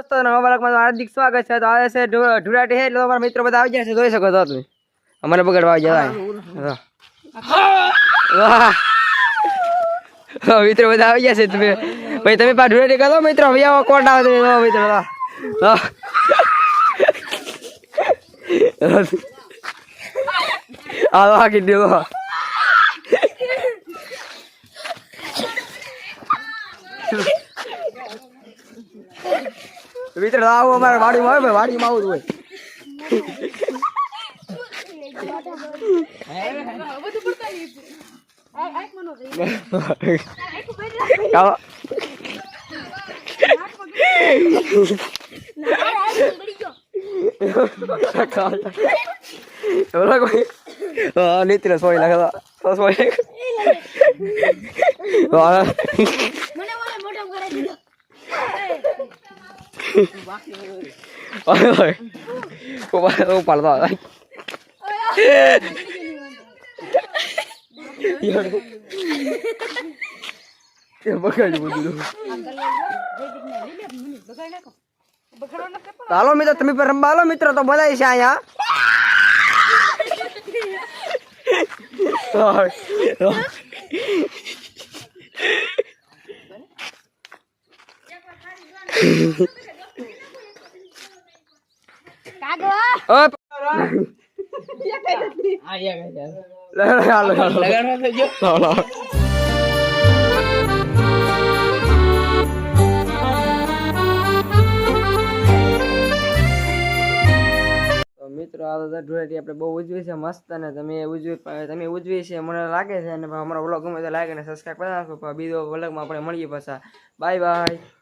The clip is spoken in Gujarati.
દોસ્તો નવા બાળકમાં હાર્દિક સ્વાગત છે તો આવે છે ઢુ- ઢુરાટી છે એટલે અમારા મિત્રો બધા આવી ગયા છે જોઈ શકો છો તમે અમારે બગડવા આવી જાય વાહ હા, મિત્રો બધા આવી ગયા છે તમે ભાઈ તમે પા ઢુરાટી કરો મિત્રો હવે આવો કોટ આવે તમે વાહ, મિત્રો વાહ. વાહ. આ વાહ કીધું વાહ. મિત્રો આવો અમારે વાડીમાં આવે વાડીમાં આવું જ હોય. નીતિને સોય લાગે તો સોય ઓય ઓય ઉપર ઉપર તો કે બગાડી બધું હાલો મિત્રો તમે પણ રમવા હાલો મિત્રો તો બધા છે અહીંયા કાગો મિત્રો, આ ધૂળેટી આપણે બહુ ઉજવી છે મસ્ત અને તમે ઉજવી તમે ઉજવી છે મને લાગે છે, અને અમારો વ્લોગ ગમે તો લાગે અને સબસ્ક્રાઈબ કરી નાખો બીજો વ્લોગમાં આપણે મળીએ પાછા. Bye bye